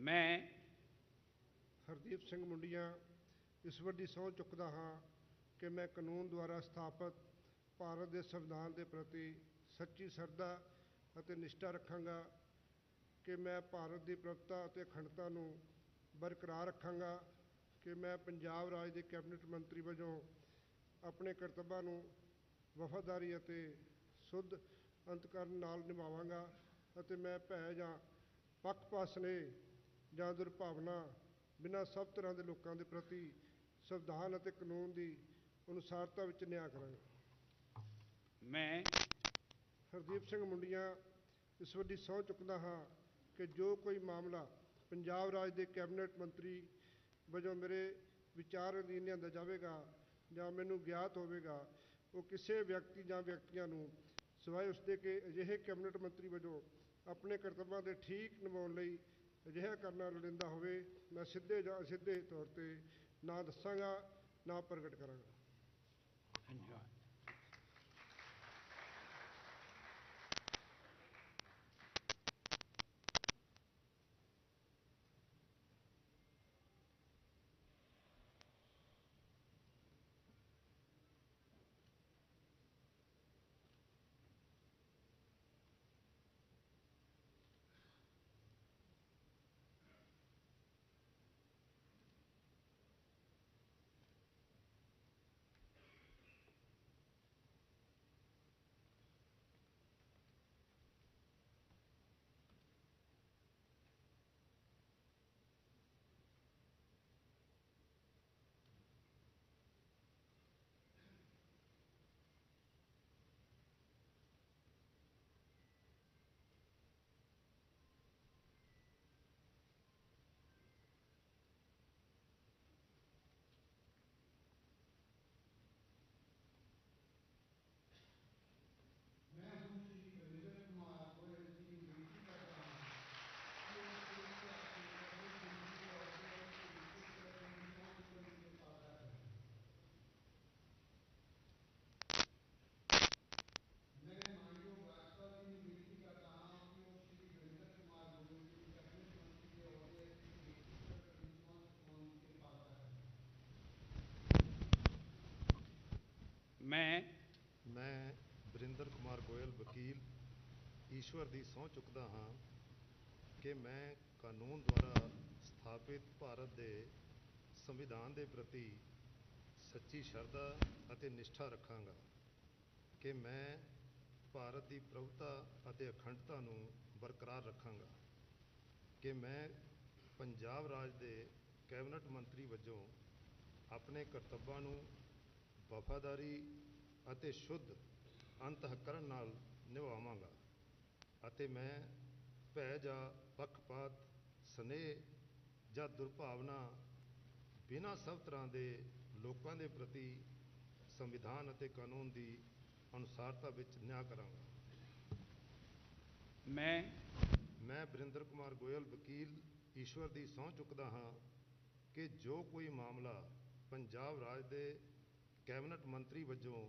ਮੈਂ ਹਰਦੀਪ ਸਿੰਘ ਮੁੰਡੀਆਂ, ਈਸ਼ਵਰ ਦੀ ਸਹੁੰ ਚੁੱਕਦਾ ਹਾਂ ਕਿ ਮੈਂ ਕਾਨੂੰਨ ਦੁਆਰਾ ਸਥਾਪਿਤ ਭਾਰਤ ਦੇ ਸੰਵਿਧਾਨ ਦੇ ਪ੍ਰਤੀ ਸੱਚੀ ਸ਼ਰਧਾ ਅਤੇ ਨਿਸ਼ਠਾ ਰੱਖਾਂਗਾ, ਕਿ ਮੈਂ ਭਾਰਤ ਦੀ ਪ੍ਰਭੁਤਾ ਅਤੇ ਅਖੰਡਤਾ ਨੂੰ ਬਰਕਰਾਰ ਰੱਖਾਂਗਾ, ਕਿ ਮੈਂ ਪੰਜਾਬ ਰਾਜ ਦੇ ਕੈਬਨਿਟ ਮੰਤਰੀ ਵਜੋਂ ਆਪਣੇ ਕਰਤੱਵਾਂ ਨੂੰ ਵਫਾਦਾਰੀ ਅਤੇ ਸੁੱਧ ਅੰਤਕਰਨ ਨਾਲ ਨਿਭਾਵਾਂਗਾ ਅਤੇ ਮੈਂ ਭੈ ਜਾਂ ਪੱਖਪਾਤ ਸਨੇਹ ਜਾਂ ਦੁਰਭਾਵਨਾ ਬਿਨਾਂ ਸਭ ਤਰ੍ਹਾਂ ਦੇ ਲੋਕਾਂ ਦੇ ਪ੍ਰਤੀ ਸੰਵਿਧਾਨ ਅਤੇ ਕਾਨੂੰਨ ਦੀ ਅਨੁਸਾਰਤਾ ਵਿੱਚ ਨਿਆਂ ਕਰਾਂਗਾ। ਮੈਂ ਹਰਦੀਪ ਸਿੰਘ ਮੁੰਡੀਆਂ ਈਸ਼ਵਰ ਦੀ ਸਹੁੰ ਚੁੱਕਦਾ ਹਾਂ ਕਿ ਜੋ ਕੋਈ ਮਾਮਲਾ ਪੰਜਾਬ ਰਾਜ ਦੇ ਕੈਬਨਿਟ ਮੰਤਰੀ ਵਜੋਂ ਮੇਰੇ ਵਿਚਾਰ ਅਧੀਨ ਲਿਆਂਦਾ ਜਾਵੇਗਾ ਜਾਂ ਮੈਨੂੰ ਗਿਆਤ ਹੋਵੇਗਾ ਉਹ ਕਿਸੇ ਵਿਅਕਤੀ ਜਾਂ ਵਿਅਕਤੀਆਂ ਨੂੰ ਸਿਵਾਏ ਉਸਦੇ ਕਿ ਅਜਿਹੇ ਕੈਬਨਿਟ ਮੰਤਰੀ ਵਜੋਂ ਆਪਣੇ ਕਰਤੱਵਾਂ ਦੇ ਠੀਕ ਨਿਭਾਉਣ ਲਈ ਅਜਿਹਾ ਕਰਨਾ ਲੋੜੀਂਦਾ ਹੋਵੇ, ਮੈਂ ਸਿੱਧੇ ਜਾਂ ਅਸਿੱਧੇ ਤੌਰ ਤੇ ਨਾ ਦੱਸਾਂਗਾ, ਨਾ ਪ੍ਰਗਟ ਕਰਾਂਗਾ। ਧੰਨਵਾਦ ਮੈਂ ਮੈਂ ਵਰਿੰਦਰ ਕੁਮਾਰ ਗੋਇਲ ਵਕੀਲ ਈਸ਼ਵਰ ਦੀ ਸਹੁੰ ਚੁੱਕਦਾ ਹਾਂ ਕਿ ਮੈਂ ਕਾਨੂੰਨ ਦੁਆਰਾ ਸਥਾਪਿਤ ਭਾਰਤ ਦੇ ਸੰਵਿਧਾਨ ਦੇ ਪ੍ਰਤੀ ਸੱਚੀ ਸ਼ਰਧਾ ਅਤੇ ਨਿਸ਼ਠਾ ਰੱਖਾਂਗਾ ਕਿ ਮੈਂ ਭਾਰਤ ਦੀ ਪ੍ਰਭੁਤਾ ਅਤੇ ਅਖੰਡਤਾ ਨੂੰ ਬਰਕਰਾਰ ਰੱਖਾਂਗਾ ਕਿ ਮੈਂ ਪੰਜਾਬ ਰਾਜ ਦੇ ਕੈਬਨਿਟ ਮੰਤਰੀ ਵਜੋਂ ਆਪਣੇ ਕਰਤੱਵਾਂ ਨੂੰ ਵਫਾਦਾਰੀ ਅਤੇ ਸ਼ੁੱਧ ਅੰਤಃਕਰਨ ਨਾਲ ਨਿਭਾਵਾਂਗਾ ਅਤੇ ਮੈਂ ਭੈ ਜਾਂ ਪੱਖਪਾਤ ਸਨੇਹ ਜਾਂ ਦੁਰਭਾਵਨਾ ਬਿਨਾਂ ਸਭ ਤਰ੍ਹਾਂ ਦੇ ਲੋਕਾਂ ਦੇ ਪ੍ਰਤੀ ਸੰਵਿਧਾਨ ਅਤੇ ਕਾਨੂੰਨ ਦੀ ਅਨੁਸਾਰਤਾ ਵਿੱਚ ਨਿਆਂ ਕਰਾਂਗਾ। ਮੈਂ ਮੈਂ ਵਰਿੰਦਰ ਕੁਮਾਰ ਗੋਇਲ ਵਕੀਲ ਈਸ਼ਵਰ ਦੀ ਸਹੁੰ ਚੁੱਕਦਾ ਹਾਂ ਕਿ ਜੋ ਕੋਈ ਮਾਮਲਾ ਪੰਜਾਬ ਰਾਜ ਦੇ ਕੈਬਨਿਟ ਮੰਤਰੀ ਵਜੋਂ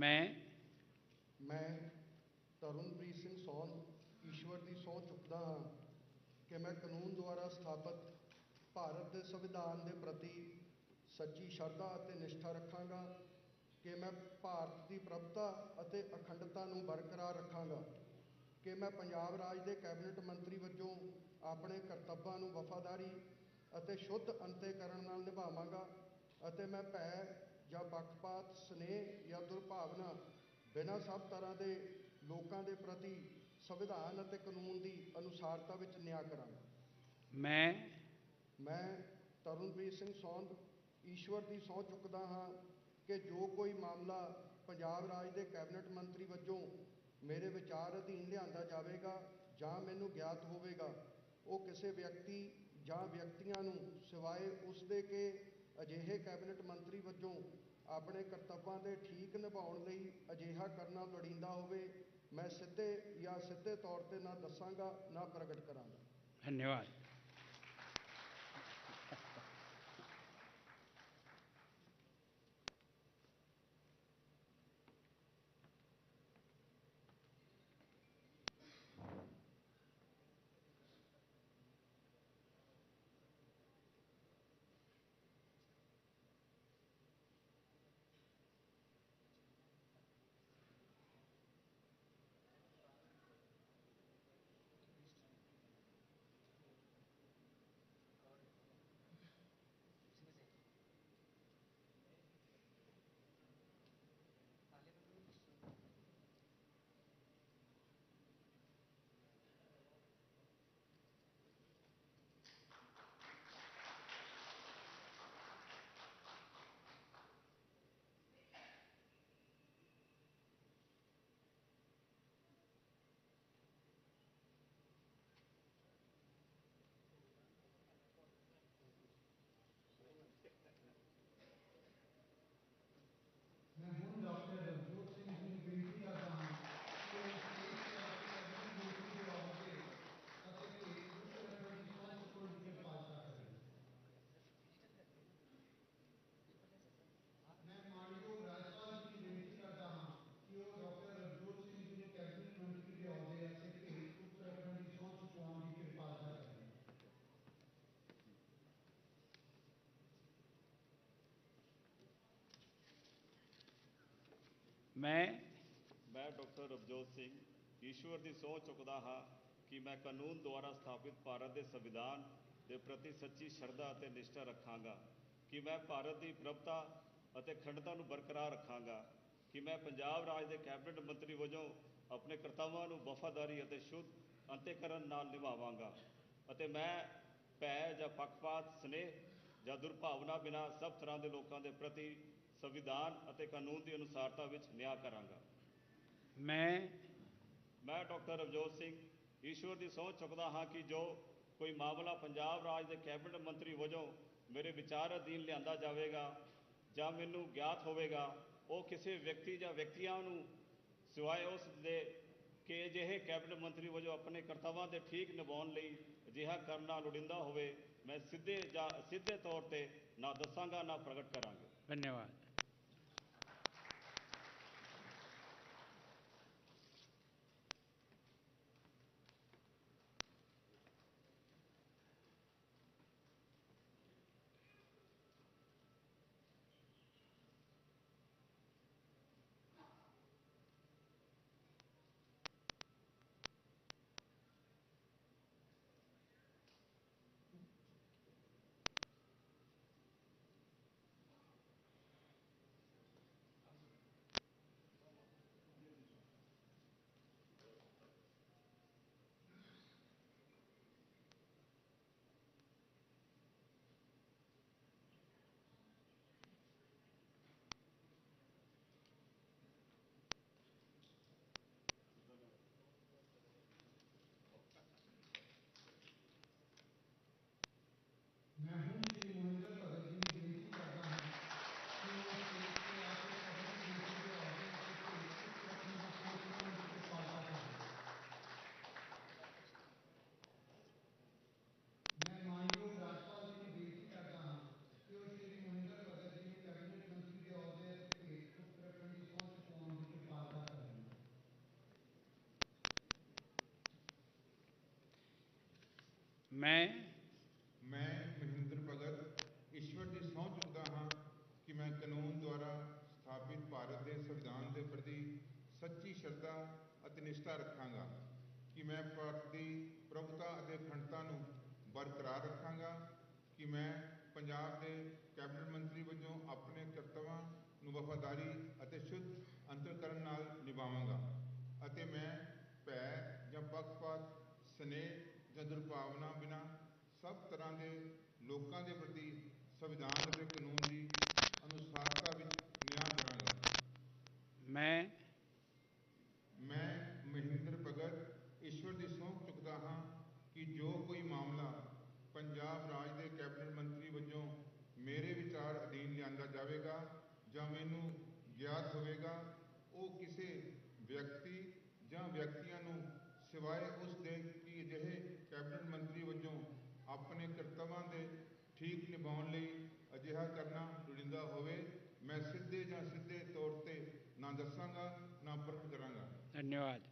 ਮੈਂ ਮੈਂ ਤਰੁਣਪ੍ਰੀਤ ਸਿੰਘ ਸੌਨ ਈਸ਼ਵਰ ਦੀ ਸਹੁੰ ਚੁੱਕਦਾ ਹਾਂ ਕਿ ਮੈਂ ਕਾਨੂੰਨ ਦੁਆਰਾ ਸਥਾਪਿਤ ਭਾਰਤ ਦੇ ਸੰਵਿਧਾਨ ਦੇ ਪ੍ਰਤੀ ਸੱਚੀ ਸ਼ਰਧਾ ਅਤੇ ਨਿਸ਼ਠਾ ਰੱਖਾਂਗਾ, ਕਿ ਮੈਂ ਭਾਰਤ ਦੀ ਪ੍ਰਭਤਾ ਅਤੇ ਅਖੰਡਤਾ ਨੂੰ ਬਰਕਰਾਰ ਰੱਖਾਂਗਾ, ਕਿ ਮੈਂ ਪੰਜਾਬ ਰਾਜ ਦੇ ਕੈਬਨਿਟ ਮੰਤਰੀ ਵਜੋਂ ਆਪਣੇ ਕਰਤੱਵਾਂ ਨੂੰ ਵਫਾਦਾਰੀ ਅਤੇ ਸ਼ੁੱਧ ਅੰਤੇ ਕਰਨ ਨਾਲ ਨਿਭਾਵਾਂਗਾ ਅਤੇ ਮੈਂ ਭੈ ਜਾਂ ਪੱਖਪਾਤ ਸਨੇਹ ਜਾਂ ਦੁਰਭਾਵਨਾ ਬਿਨਾਂ ਸਭ ਤਰ੍ਹਾਂ ਦੇ ਲੋਕਾਂ ਦੇ ਪ੍ਰਤੀ ਸੰਵਿਧਾਨ ਅਤੇ ਕਾਨੂੰਨ ਦੀ ਅਨੁਸਾਰਤਾ ਵਿੱਚ ਨਿਆਂ ਕਰਾਂਗਾ। ਮੈਂ ਮੈਂ ਤਰੁਣਪ੍ਰੀਤ ਸਿੰਘ ਸੌਂਦ ਈਸ਼ਵਰ ਦੀ ਸਹੁੰ ਚੁੱਕਦਾ ਹਾਂ ਕਿ ਜੋ ਕੋਈ ਮਾਮਲਾ ਪੰਜਾਬ ਰਾਜ ਦੇ ਕੈਬਨਿਟ ਮੰਤਰੀ ਵਜੋਂ ਮੇਰੇ ਵਿਚਾਰ ਅਧੀਨ ਲਿਆਂਦਾ ਜਾਵੇਗਾ ਜਾਂ ਮੈਨੂੰ ਗਿਆਤ ਹੋਵੇਗਾ ਉਹ ਕਿਸੇ ਵਿਅਕਤੀ ਜਾਂ ਵਿਅਕਤੀਆਂ ਨੂੰ ਸਿਵਾਏ ਉਸ ਦੇ ਕਿ ਅਜਿਹੇ ਕੈਬਨਿਟ ਮੰਤਰੀ ਵਜੋਂ ਆਪਣੇ ਕਰਤੱਵਾਂ ਦੇ ਠੀਕ ਨਿਭਾਉਣ ਲਈ ਅਜਿਹਾ ਕਰਨਾ ਲੋੜੀਂਦਾ ਹੋਵੇ, ਮੈਂ ਸਿੱਧੇ ਜਾਂ ਸਿੱਧੇ ਤੌਰ ਤੇ ਨਾ ਦੱਸਾਂਗਾ, ਨਾ ਪ੍ਰਗਟ ਕਰਾਂਗਾ। ਧੰਨਵਾਦ। ਮੈਂ ਮੈਂ ਡਾਕਟਰ ਰਵਜੋਤ ਸਿੰਘ, ਈਸ਼ਵਰ ਦੀ ਸਹੁੰ ਚੁੱਕਦਾ ਹਾਂ ਕਿ ਮੈਂ ਕਾਨੂੰਨ ਦੁਆਰਾ ਸਥਾਪਿਤ ਭਾਰਤ ਦੇ ਸੰਵਿਧਾਨ ਦੇ ਪ੍ਰਤੀ ਸੱਚੀ ਸ਼ਰਧਾ ਅਤੇ ਨਿਸ਼ਠਾ ਰੱਖਾਂਗਾ, ਕਿ ਮੈਂ ਭਾਰਤ ਦੀ ਪ੍ਰਭਤਾ ਅਤੇ ਅਖੰਡਤਾ ਨੂੰ ਬਰਕਰਾਰ ਰੱਖਾਂਗਾ, ਕਿ ਮੈਂ ਪੰਜਾਬ ਰਾਜ ਦੇ ਕੈਬਨਿਟ ਮੰਤਰੀ ਵਜੋਂ ਆਪਣੇ ਕਰਤੱਵਾਂ ਨੂੰ ਵਫਾਦਾਰੀ ਅਤੇ ਸ਼ੁੱਧ ਅੰਤੇਕਰਨ ਨਾਲ ਨਿਭਾਵਾਂਗਾ ਅਤੇ ਮੈਂ ਭੈ ਜਾਂ ਪੱਖਪਾਤ, ਸਨੇਹ ਜਾਂ ਦੁਰਭਾਵਨਾ ਬਿਨਾਂ ਸਭ ਤਰ੍ਹਾਂ ਦੇ ਲੋਕਾਂ ਦੇ ਪ੍ਰਤੀ ਸੰਵਿਧਾਨ ਅਤੇ ਕਾਨੂੰਨ ਦੀ ਅਨੁਸਾਰਤਾ ਵਿੱਚ ਨਿਆਂ ਕਰਾਂਗਾ। ਮੈਂ ਮੈਂ ਡਾਕਟਰ ਰਵਜੋਤ ਸਿੰਘ ਈਸ਼ਵਰ ਦੀ ਸਹੁੰ ਚੁੱਕਦਾ ਹਾਂ ਕਿ ਜੋ ਕੋਈ ਮਾਮਲਾ ਪੰਜਾਬ ਰਾਜ ਦੇ ਕੈਬਨਿਟ ਮੰਤਰੀ ਵਜੋਂ ਮੇਰੇ ਵਿਚਾਰ ਅਧੀਨ ਲਿਆਂਦਾ ਜਾਵੇਗਾ ਜਾਂ ਮੈਨੂੰ ਗਿਆਤ ਹੋਵੇਗਾ ਉਹ ਕਿਸੇ ਵਿਅਕਤੀ ਜਾਂ ਵਿਅਕਤੀਆਂ ਨੂੰ ਸਿਵਾਏ ਉਸ ਦੇ ਕਿ ਅਜਿਹੇ ਕੈਬਨਿਟ ਮੰਤਰੀ ਵਜੋਂ ਆਪਣੇ ਕਰਤੱਵਾਂ ਦੇ ਠੀਕ ਨਿਭਾਉਣ ਲਈ ਅਜਿਹਾ ਕਰਨਾ ਲੋੜੀਂਦਾ ਹੋਵੇ ਮੈਂ ਸਿੱਧੇ ਜਾਂ ਅਸਿੱਧੇ ਤੌਰ ਤੇ ਨਾ ਦੱਸਾਂਗਾ ਨਾ ਪ੍ਰਗਟ ਕਰਾਂਗਾ। ਧੰਨਵਾਦ। ਮੈਂ ਮੈਂ ਮਹਿੰਦਰ ਭਗਤ, ਈਸ਼ਵਰ ਦੀ ਸਹੁੰ ਚੁੱਕਦਾ ਹਾਂ ਕਿ ਮੈਂ ਕਾਨੂੰਨ ਦੁਆਰਾ ਸਥਾਪਿਤ ਭਾਰਤ ਦੇ ਸੰਵਿਧਾਨ ਦੇ ਪ੍ਰਤੀ ਸੱਚੀ ਸ਼ਰਧਾ ਅਤੇ ਨਿਸ਼ਠਾ ਰੱਖਾਂਗਾ, ਕਿ ਮੈਂ ਭਾਰਤ ਦੀ ਪ੍ਰਭੂਤਾ ਅਤੇ ਅਖੰਡਤਾ ਨੂੰ ਬਰਕਰਾਰ ਰੱਖਾਂਗਾ, ਕਿ ਮੈਂ ਪੰਜਾਬ ਦੇ ਕੈਬਨਿਟ ਮੰਤਰੀ ਵਜੋਂ ਆਪਣੇ ਕਰਤੱਵਾਂ ਨੂੰ ਵਫਾਦਾਰੀ ਅਤੇ ਸ਼ੁੱਧ ਅੰਤਰਕਰਨ ਨਾਲ ਨਿਭਾਵਾਂਗਾ ਅਤੇ ਮੈਂ ਭੈ ਜਾਂ ਪੱਖਪਾਤ, ਸਨੇਹ ਜਾਂ ਦੁਰਭਾਵਨਾ ਬਿਨਾਂ ਸਭ ਤਰ੍ਹਾਂ ਦੇ ਲੋਕਾਂ ਦੇ ਪ੍ਰਤੀ ਸੰਵਿਧਾਨ ਅਤੇ ਕਾਨੂੰਨ ਦੀ ਅਨੁਸਾਰਤਾ ਵਿੱਚ ਨਿਆਂ ਕਰਾਂਗਾ ਮੈਂ ਮੈਂ ਮਹਿੰਦਰ ਭਗਤ ਈਸ਼ਵਰ ਦੀ ਸਹੁੰ ਚੁੱਕਦਾ ਹਾਂ ਕਿ ਜੋ ਕੋਈ ਮਾਮਲਾ ਪੰਜਾਬ ਰਾਜ ਦੇ ਕੈਬਨਿਟ ਮੰਤਰੀ ਵਜੋਂ ਮੇਰੇ ਵਿਚਾਰ ਅਧੀਨ ਲਿਆਂਦਾ ਜਾਵੇਗਾ ਜਾਂ ਮੈਨੂੰ ਗਿਆਤ ਹੋਵੇਗਾ ਉਹ ਕਿਸੇ ਵਿਅਕਤੀ ਜਾਂ ਵਿਅਕਤੀਆਂ ਨੂੰ ਸਿਵਾਏ ਉਸ ਦੇ ਕਿ ਅਜਿਹੇ ਕੈਬਨਿਟ ਮੰਤਰੀ ਵਜੋਂ ਆਪਣੇ ਕਰਤੱਵਾਂ ਦੇ ਠੀਕ ਨਿਭਾਉਣ ਲਈ ਅਜਿਹਾ ਕਰਨਾ ਲੋੜੀਂਦਾ ਹੋਵੇ, ਮੈਂ ਸਿੱਧੇ ਜਾਂ ਸਿੱਧੇ ਤੌਰ ਤੇ ਨਾ ਦੱਸਾਂਗਾ, ਨਾ ਪ੍ਰਗਟ ਕਰਾਂਗਾ। ਧੰਨਵਾਦ।